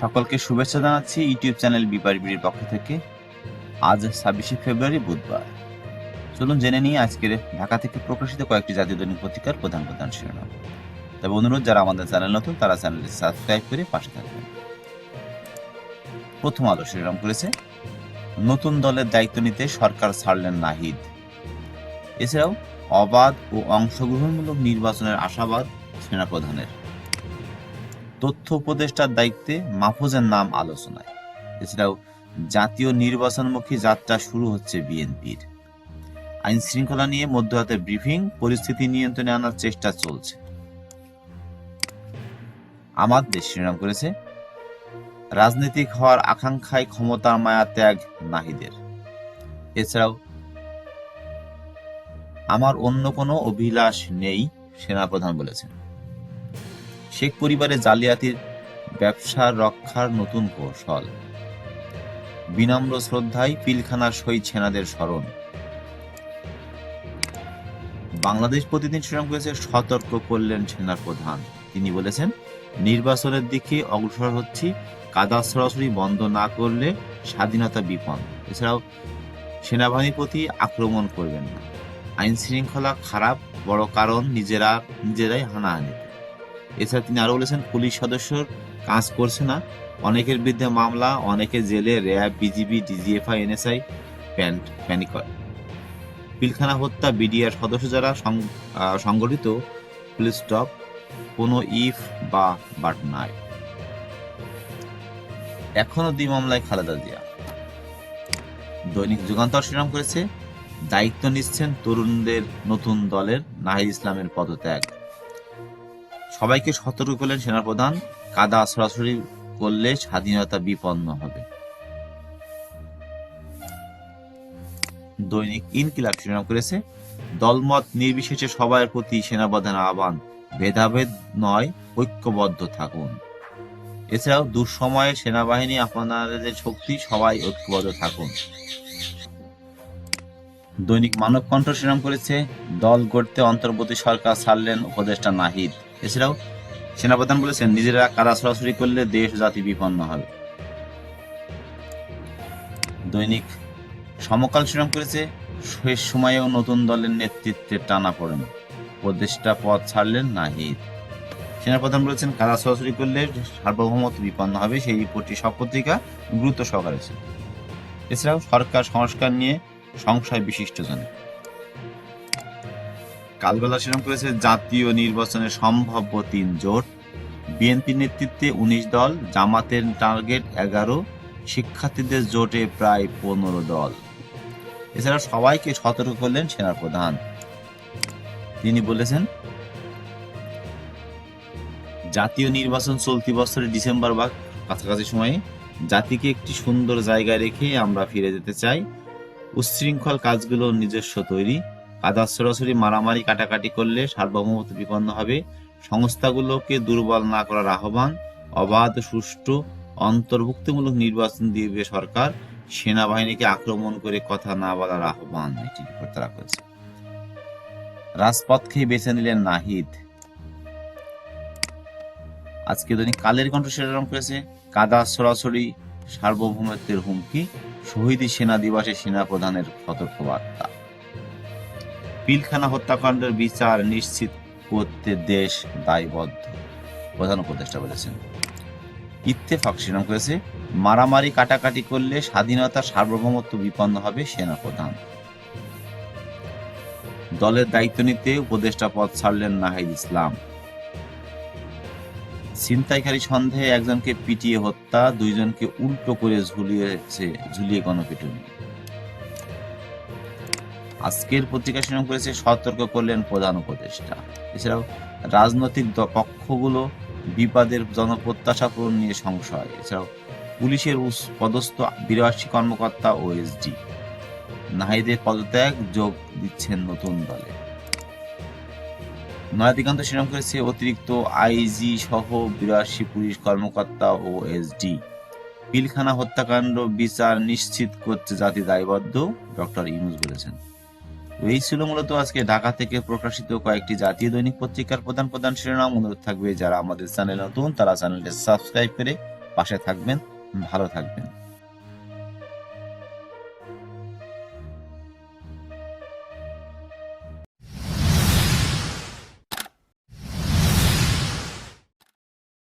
সকলকে শুভেচ্ছা জানাচ্ছি ইউটিউব চ্যানেল বিপার বিড়ির পক্ষ থেকে। আজ ছাব্বিশে ফেব্রুয়ারি, বুধবার। চলুন জেনে নিই আজকের ঢাকা থেকে প্রকাশিত কয়েকটি জাতীয় দৈনিক পত্রিকার প্রধান প্রধান শিরোনাম। তবে অনুরোধ, যারা আমাদের চ্যানেল নতুন, তারা চ্যানেলটি সাবস্ক্রাইব করে পাশে থাকবেন। প্রথম আলো শিরোনাম করেছে, নতুন দলের দায়িত্ব নিতে সরকার ছাড়লেন নাহিদ। এছাড়াও অবাধ ও অংশগ্রহণমূলক নির্বাচনের আশাবাদ সেনাপ্রধানের। তথ্য উপদেষ্টার দায়িত্বে মাহফুজের নাম আলোচনায়। এছাড়াও জাতীয় নির্বাচনমুখী যাত্রা শুরু হচ্ছে বিএনপির। আইন শৃঙ্খলা নিয়ে মধ্যরাতে ব্রিফিং, পরিস্থিতি নিয়ন্ত্রণে আনার চেষ্টা চলছে। আমার দেশ শিরোনাম করেছে, রাজনীতিক হওয়ার আকাঙ্ক্ষায় ক্ষমতার মায়া ত্যাগ নাহিদের। এছাড়াও, আমার অন্য কোনো অভিলাষ নেই, সেনাপ্রধান বলেছেন। শেখ পরিবারে জালিয়াতির ব্যবসা রক্ষার নতুন কৌশল। বিনম্র শ্রদ্ধায় পিলখানার শহীদ সেনাদের স্মরণ। বাংলাদেশ প্রতিদিন করেছে, সতর্ক করলেন সেনার প্রধান। তিনি বলেছেন, নির্বাচনের দিকে অগ্রসর হচ্ছি, কাদা সরাসরি বন্ধ না করলে স্বাধীনতা বিপন্ন। এছাড়াও সেনাবাহিনীর প্রতি আক্রমণ করবেন না। আইন শৃঙ্খলা খারাপ, বড় কারণ নিজেরা, নিজেরাই হানাহানি। এছাড়া তিনি আরও বলেছেন, পুলিশ সদস্যর কাজ করছে না। অনেকের বিরুদ্ধে মামলা, অনেকে জেলে র্যাব, বিজিবি, ডিজিএফআই, এনএসআই প্যান্ট প্যানিক পিলখানা হত্যা বিডিআর সদস্য যারা সংগঠিত, পুলিশ স্টপ কোনো ইফ বা বাট নাই। এখনও দুই মামলায় খালেদা জিয়া। দৈনিক যুগান্তর শিরোনাম করেছে, দায়িত্ব নিচ্ছেন তরুণদের নতুন দলের নাহিদ ইসলামের পদত্যাগ। সবাইকে সতর্ক করলেন সেনাপ্রধান। কাদা সরাসরি করলে স্বাধীনতা বিপন্ন হবে। দৈনিক ইনকিলাব শিরোনাম করেছে, দলমত নির্বিশেষে সবার প্রতি সেনাপ্রধান আহ্বান, ভেদাভেদ নয়, ঐক্যবদ্ধ থাকুন। এছাড়াও দুঃসময়ে সেনাবাহিনী আপনাদের শক্তি, সবাই ঐক্যবদ্ধ থাকুন। দৈনিক মানব কণ্ঠ শিরোনাম করেছে, দল গড়তে অন্তর্বর্তী সরকার ছাড়লেন উপদেষ্টা নাহিদ। এছাড়াও সেনাপ্রধান বলেছেন, নিজেরা কারা সরাসরি করলে দেশ জাতি বিপন্ন হবে। দৈনিক সমকাল শিরোনাম করেছে শেষ সময়েও নতুন দলের নেতৃত্বে টানা পড়েন। উপদেষ্টা পদ ছাড়লেন নাহিদ। সেনাপ্রধান বলেছেন কারা সরাসরি করলে সার্বভৌমত্ব বিপন্ন হবে, সেই রিপোর্টটি সব পত্রিকা গুরুত্ব সহকারে ছিল এছাড়াও সরকার সংস্কার নিয়ে সংশয় বিশিষ্ট জনে। কালবেলা শিরোনাম করেছে, জাতীয় নির্বাচনে সম্ভাব্য তিন জোট। বিএনপি নেতৃত্বে উনিশ দল, জামাতের টার্গেট এগারো, শিক্ষার্থীদের জোটে প্রায় পনেরো দল। এছাড়া সবাইকে সতর্ক করলেন সেনাপ্রধান। তিনি বলেছেন, জাতীয় নির্বাচন চলতি বছরের ডিসেম্বর বা কাছাকাছি সময়ে জাতিকে একটি সুন্দর জায়গায় রেখে আমরা ফিরে যেতে চাই। উচ্ছৃঙ্খল কাজগুলো নিজস্ব তৈরি। কাদা সরাসরি মারামারি কাটাকাটি করলে সার্বভৌমত্ব বিপন্ন হবে। সংস্থাগুলোকে দুর্বল না করার আহ্বান, অবাধ, সুষ্ঠু, অন্তর্ভুক্তিমূলক নির্বাচন দিবে সরকার, সেনাবাহিনীকে আক্রমণ করে কথা না বলার আহ্বান এটি তারা করেছে। রাজপথকেই বেছে নিলেন নাহিদ। আজকে দৈনিক কালের কণ্ঠ শিরোনাম করেছে। কাদা সরাসরি সার্বভৌমত্বের হুমকি, শহীদী সেনা দিবসে সেনা প্রধানের সতর্কবার্তা পিলখানা হত্যাকাণ্ডের বিচার নিশ্চিত করতে দেশ দায়বদ্ধ। প্রধান উপদেষ্টা বলেছেন, ইত্তেফাক শিরোনাম করেছে, মারামারি কাটাকাটি করলে স্বাধীনতা সার্বভৌমত্ব বিপন্ন হবে সেনা প্রধান দলের দায়িত্ব নিতে উপদেষ্টা পদ ছাড়লেন নাহিদ ইসলাম। ছিনতাইকারী সন্দেহে একজনকে পিটিয়ে হত্যা, দুইজনকে উল্টো করে ঝুলিয়েছে, ঝুলিয়ে গণপিটুনি। আজকের পত্রিকা শিরোনাম করেছে, সতর্ক করলেন প্রধান উপদেষ্টা। এছাড়াও রাজনৈতিক পক্ষগুলো বিবাদের জনপ্রত্যাশা পূরণ নিয়ে সংশয় এছাড়াও পুলিশের পদস্থ বিরাশি কর্মকর্তা ও এসডি নাহিদের পদত্যাগ যোগ দিচ্ছেন নতুন দলে। নয়াদিগন্ত শিরোনাম করেছে, অতিরিক্ত আইজি সহ বিরাশি পুলিশ কর্মকর্তা ও এসডি পিলখানা হত্যাকাণ্ড বিচার নিশ্চিত করতে জাতি দায়বদ্ধ, ডক্টর ইউনুস বলেছেন। এই ছিল মূলত আজকে ঢাকা থেকে প্রকাশিত কয়েকটি জাতীয় দৈনিক পত্রিকার প্রধান প্রধান শিরোনাম। অনুরোধ থাকবে যারা আমাদের চ্যানেল নতুন, তারা চ্যানেলটি সাবস্ক্রাইব করে পাশে থাকবেন। ভালো থাকবেন।